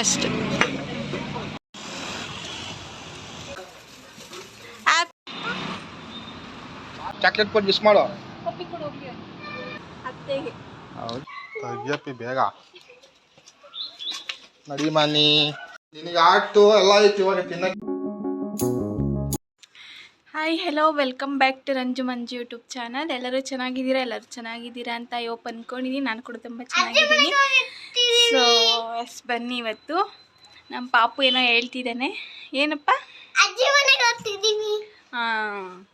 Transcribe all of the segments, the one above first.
ಅಷ್ಟು ಚಾಕ್ಲೇಟ್ ಕೊಟ್ಟು ಮಿಸ್ ಮಾಡೋ. ಬೇಗ. ನಡಿ ಮನಿ ನಿನಗೆ ಆಟು ಎಲ್ಲ ಐತಿ ಇವಾಗ ತಿನ್ನಕ್ಕೆ hi hello welcome back to Ranju Manju YouTube channel ಎಲ್ಲರೂ ಚೆನ್ನಾಗಿದ್ದೀರಾ? ಎಲ್ಲರೂ ಚೆನ್ನಾಗಿದ್ದೀರಾ ಅಂತ ಯೋಪ್ ಅಂದ್ಕೊಂಡಿದ್ದೀನಿ ನಾನು ಕೂಡ ತುಂಬ ಚೆನ್ನಾಗಿದ್ದೀನಿ. ಸೊ ಎಸ್ ಬನ್ನಿ ಇವತ್ತು. ನಮ್ಮ ಪಾಪು ಏನೋ ಹೇಳ್ತಿದ್ದಾನೆ. ಏನಪ್ಪ? ಹಾಂ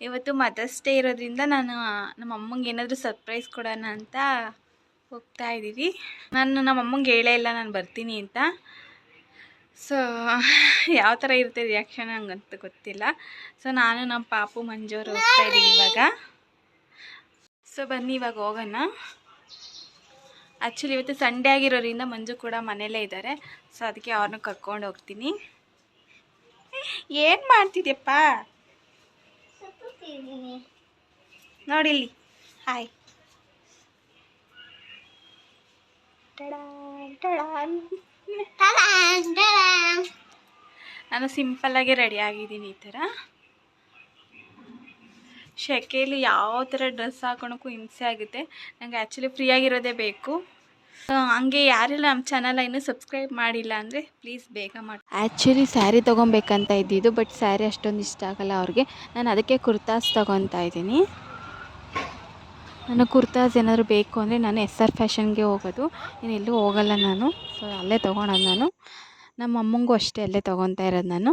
ಇವತ್ತು ಮದರ್ಸ್ ಡೇ ಇರೋದ್ರಿಂದ ನಾನು ನಮ್ಮ ಅಮ್ಮಂಗೆ ಏನಾದರೂ ಸರ್ಪ್ರೈಸ್ ಕೊಡೋಣ ಅಂತ ಹೋಗ್ತಾ ಇದ್ದೀವಿ. ನಾನು ನಮ್ಮ ಅಮ್ಮಂಗೆ ಹೇಳೇ ಇಲ್ಲ ನಾನು ಬರ್ತೀನಿ ಅಂತ. ಸೊ ಯಾವ ಥರ ಇರುತ್ತೆ ರಿಯಾಕ್ಷನ್ ಹಂಗಂತ ಗೊತ್ತಿಲ್ಲ. ಸೊ ನಾನು ನಮ್ಮ ಪಾಪು ಮಂಜೂರು ಹೋಗ್ತಾ ಇದ್ದೀವಿ ಇವಾಗ. ಸೊ ಬನ್ನಿ ಇವಾಗ ಹೋಗೋಣ. ಆ್ಯಕ್ಚುಲಿ ಇವತ್ತು ಸಂಡೇ ಆಗಿರೋದ್ರಿಂದ ಮಂಜು ಕೂಡ ಮನೇಲೇ ಇದ್ದಾರೆ ಸೊ ಅದಕ್ಕೆ ಅವ್ರನ್ನ ಕರ್ಕೊಂಡು ಹೋಗ್ತೀನಿ. ಏನು ಮಾಡ್ತಿದ್ಯಪ್ಪ? ನೋಡಿಲ್ಲಿ ಹಾಯ್ ನಾನು ಸಿಂಪಲ್ಲಾಗಿ ರೆಡಿ ಆಗಿದ್ದೀನಿ ಈ ಥರ. ಶೆಕೆಯಲ್ಲಿ ಯಾವ ಥರ ಡ್ರೆಸ್ ಹಾಕೊಳಕ್ಕೂ ಹಿಂಸೆ ಆಗುತ್ತೆ. ನನಗೆ ಆ್ಯಕ್ಚುಲಿ ಫ್ರೀಯಾಗಿರೋದೇ ಬೇಕು. ಹಂಗೆ ಯಾರೆಲ್ಲ ನಮ್ಮ ಚಾನಲ್ ಇನ್ನೂ ಸಬ್ಸ್ಕ್ರೈಬ್ ಮಾಡಿಲ್ಲ ಅಂದರೆ ಪ್ಲೀಸ್ ಬೇಗ ಮಾಡಿ ಆ್ಯಕ್ಚುಲಿ ಸ್ಯಾರಿ ತೊಗೊಬೇಕಂತ ಇದ್ದಿದ್ದು ಬಟ್ ಸ್ಯಾರಿ ಅಷ್ಟೊಂದು ಇಷ್ಟ ಆಗಲ್ಲ ಅವ್ರಿಗೆ. ನಾನು ಅದಕ್ಕೆ ಕುರ್ತಾಸ್ ತೊಗೊತಾ ಇದ್ದೀನಿ. ನನಗೆ ಕುರ್ತಾಸ್ ಏನಾದರೂ ಬೇಕು ಅಂದರೆ ನಾನು ಎಸ್ ಆರ್ ಫ್ಯಾಷನ್ಗೆ ಹೋಗೋದು. ಇನ್ನು ಎಲ್ಲೂ ಹೋಗಲ್ಲ ನಾನು. ಸೊ ಅಲ್ಲೇ ತೊಗೊಳೋದು ನಾನು. ನಮ್ಮ ಅಮ್ಮಂಗೂ ಅಷ್ಟೇ ಅಲ್ಲೇ ತೊಗೊತಾ ಇರೋದು ನಾನು.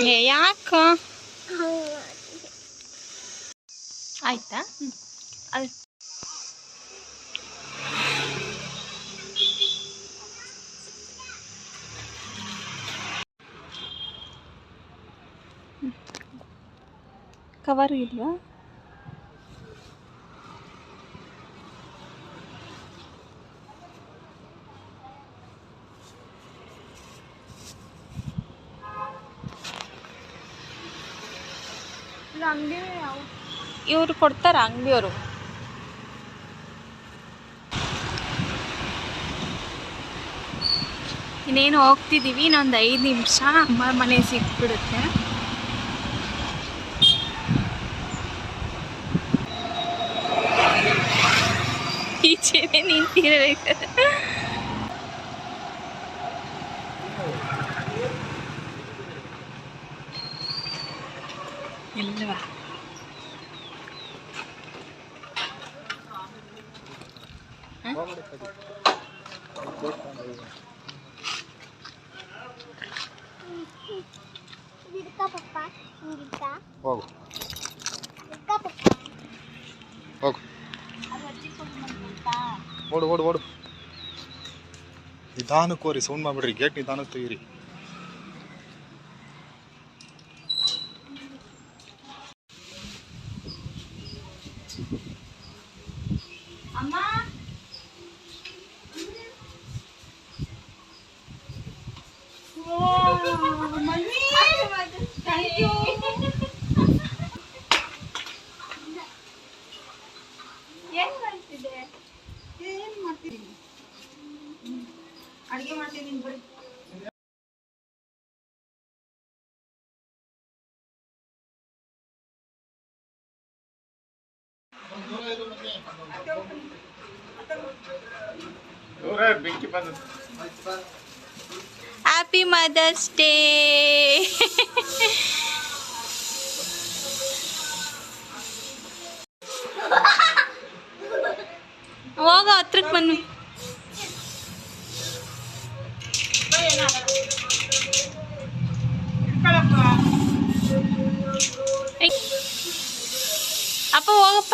ಯಾಕ? ಆಯ್ತಾ? ಅದು ಕವರ್ ಇಲ್ವಾ? ಇವರು ಕೊಡ್ತಾರೆ ಅಂಗಡಿಯವರು ಇನ್ನೇನು ಹೋಗ್ತಿದ್ದೀವಿ ಇನ್ನೊಂದು ಐದು ನಿಮಿಷ ಅಮ್ಮ ಮನೆ ಸಿಕ್ಬಿಡುತ್ತೆ. ಈಚೆನೆ ನಿಂತಿರಬೇಕು. ಇಲ್ವಾ ಹೋಗು ಹೋಗು ಓಡು ಓಡು ಓಡು ನಿಧಾನಕ್ಕೆ ಹೋರಿ ಸೌಂಡ್ ಮಾಡ್ಬಿಡ್ರಿ ಗೇಟ್ ನಿಧಾನಕ್ಕೆ ತೆಗೀರಿ ಏನ್ ಮಾಡ್ತಿದೆ ಅಡಿಗೆ ಮಾಡ್ತಿದ್ದೀನಿ ಬಿಡಿ ಬೆಂಕಿ ಬಂದ ಹ್ಯಾಪಿ ಮದರ್ಸ್ ಡೇ ಹೋಗ ಹತ್ರಕ್ಕೆ ಬಂದ್ವಿ ಏಯ್. ಅಪ್ಪ ಹೋಗಪ್ಪ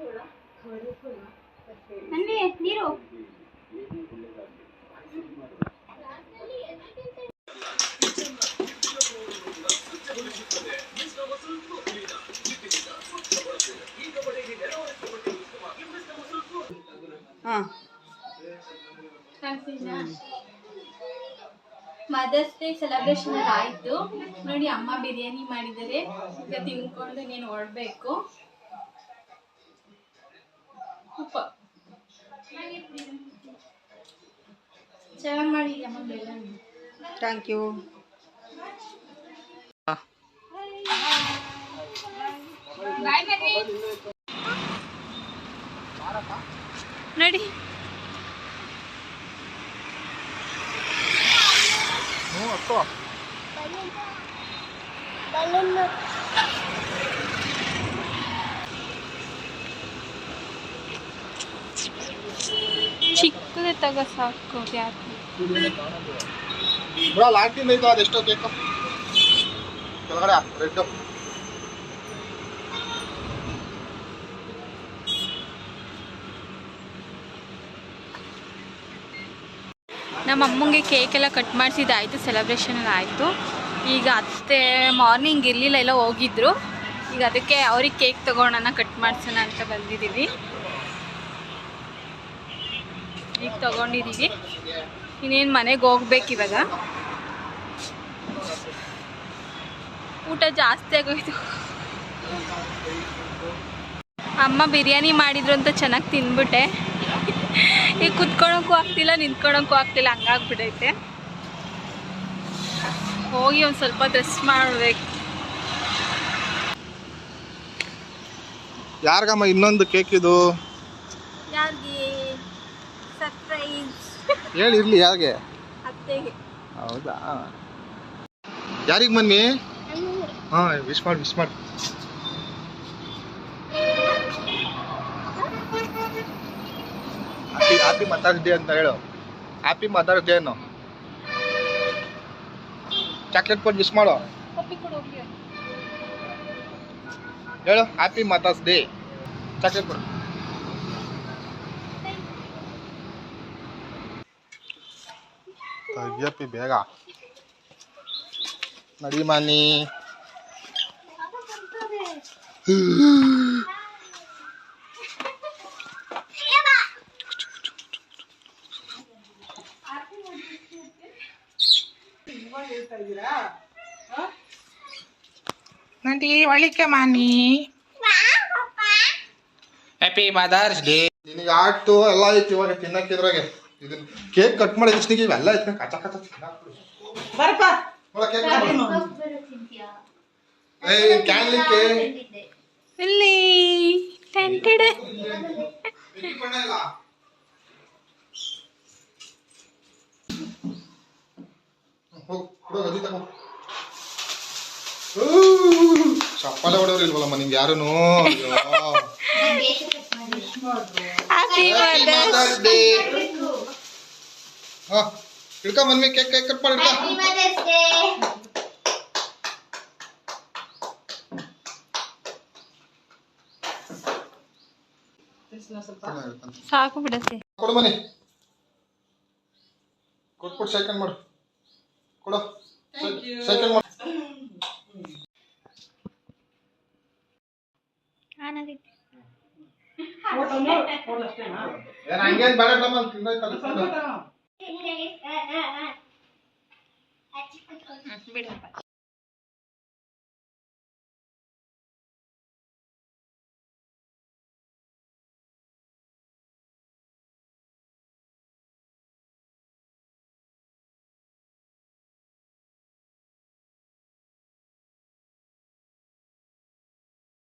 ಮದರ್ಸ್ ಡೇ ಸೆಲೆಬ್ರೇಷನ್ ಎಲ್ಲ ಆಯ್ತು. ನೋಡಿ ಅಮ್ಮ ಬಿರಿಯಾನಿ ಮಾಡಿದರೆ ಈಗ ತಿನ್ಕೊಂಡು ನೀನು ಹೊರಡ್ಬೇಕು ಚೆನ್ನಾಗಿ ಮಾಡಿ ಅಮ್ಮ ಬಿರಿಯಾನಿ ಥ್ಯಾಂಕ್ ಯು ನೋಡಿ. ಹ್ಞೂ ಅಕ್ಕೋ ಚಿಕ್ಕದೇ ತಗೋ ಸಾಕು ಯಾಕೆ ಬ್ರೋ ಲಾಂಟಿಂದ ಐತೋ ಅದೆಷ್ಟೋ ಕೇಕು ಕೆಳಗಡೆ ರೆಡ್ ನಮ್ಮ ಅಮ್ಮಂಗೆ ಕೇಕ್ ಎಲ್ಲ ಕಟ್ ಮಾಡಿಸಿದ್ದಾಯಿತು ಸೆಲೆಬ್ರೇಷನ್ ಆಯಿತು. ಈಗ ಅತ್ತೆ ಮಾರ್ನಿಂಗ್ ಇರಲಿಲ್ಲ, ಎಲ್ಲ ಹೋಗಿದ್ರು. ಈಗ ಅದಕ್ಕೆ ಅವ್ರಿಗೆ ಕೇಕ್ ತಗೊಳ್ಳೋಣ ಕಟ್ ಮಾಡಿಸೋಣ ಅಂತ ಬಂದಿದ್ದೀವಿ ಈಗ ತೊಗೊಂಡಿದ್ದೀವಿ ಇನ್ನೇನು ಮನೆಗೆ ಹೋಗ್ಬೇಕಿವಾಗ ಊಟ ಜಾಸ್ತಿ ಆಗೋಯ್ತು. ಅಮ್ಮ ಬಿರಿಯಾನಿ ಮಾಡಿದ್ರು ಅಂತ ಚೆನ್ನಾಗಿ ತಿಂದ್ಬಿಟ್ಟೆ ಈಗ ಕುತ್ಕೊಳಕ್ಕೂ ಆಗ್ತಿಲ್ಲ ನಿಂತ್ಕೊಳಕ್ಕೂ ಆಗ್ತಿಲ್ಲ ಹಂಗಾಗ್ಬಿಟ್ಟೈತೆ ಹೋಗಿ ಒಂದು ಸ್ವಲ್ಪ ಡ್ರೆಸ್ ಮಾಡ್ಬೇಕು. ಯಾರಿಗಮ್ಮ ಇನ್ನೊಂದು ಕೇಕ್ ಇದು? ಯಾರಿಗೆ? ಸರ್ಪ್ರೈಸ್ ಹೇಳಿ ಇರ್ಲಿ ಯಾರಿಗೆ? ಅತ್ತೆಗೆ ಹೌದಾ? ಯಾರಿಗೆ ಮನ್ನಿ? ಹಾ ವಿಶ್ ಮಾಡಿ ವಿಶ್ ಮಾಡಿ. ಹ್ಯಾಪಿ ಹ್ಯಾಪಿ ಮದರ್ಸ್ ಡೇ ಅಂತ ಹೇಳು. ಹ್ಯಾಪಿ ಮದರ್ಸ್ ಡೇ ಅನ್ನು. ಚಾಕ್ಲೇಟ್ ಕೊಟ್ಟು ವಿಶ್ ಮಾಡು. ಪಪ್ಪಿ ಕೊಡು ಹೋಗ್ಲಿ ಹೇಳು ಹ್ಯಾಪಿ ಮದರ್ಸ್ ಡೇ ಚಾಕ್ಲೇಟ್ ಕೊಡು. ತೆಗಿಯಪ್ಪಿ ಬೇಗ. ನಡಿ ಮಾನಿ ನಡಿ ಒಳಿಕೆ ಮಾನಿ. ಹ್ಯಾಪಿ ಮದರ್ಸ್ ಡೇ ನಿನಗೆ ಆಟು ಎಲ್ಲ ಐತಿ ಇವಾಗ ತಿನ್ನಕ್ಕೆ ಇದ್ರಾಗೆ. ಇದನ್ನ ಕೇಕ್ ಕಟ್ ಮಾಡಿ ಇಷ್ಟಿಗೆ ಇವೆಲ್ಲ ಐತಿ ಕಚ ಕಚ ತಿನ್ನಕ್ಕೆ ಬರಪ್ಪ ಕೇಕ್ ಏಯ್ ಕ್ಯಾನ್ಲಿಕ್ಕೆ ಇಲ್ಲಿ. ಟೆಂಟೆಡ್ ಹೋಗ್. ಕೊಡು ಗದಿ ತಗೋ. ಚಪ್ಪಲೆ ಹೊಡೆಯವ್ರು ಇಲ್ವಲ್ಲಮ್ಮ ನಿಮ್ಗೆ ಯಾರು ಹ್ಯಾಪಿ ಮದರ್ಸ್ ಡೇ ಹಾ ಇಡ್ಕ ಮನ್ಮಿ ಕೇಕ್ ಕೇಕ್ ಕಟ್ ಮಾಡಿ ಸಾಕು ಬಿಡತ್ತೆ ಕೊಡು ಮನೆ. ಕೊಟ್ಬಿಟ್ಟು ಮಾಡು. ಕೊಡು. ಸೈಕಲ್ ಹಂಗೇನ್. ಬಿಡಪ್ಪ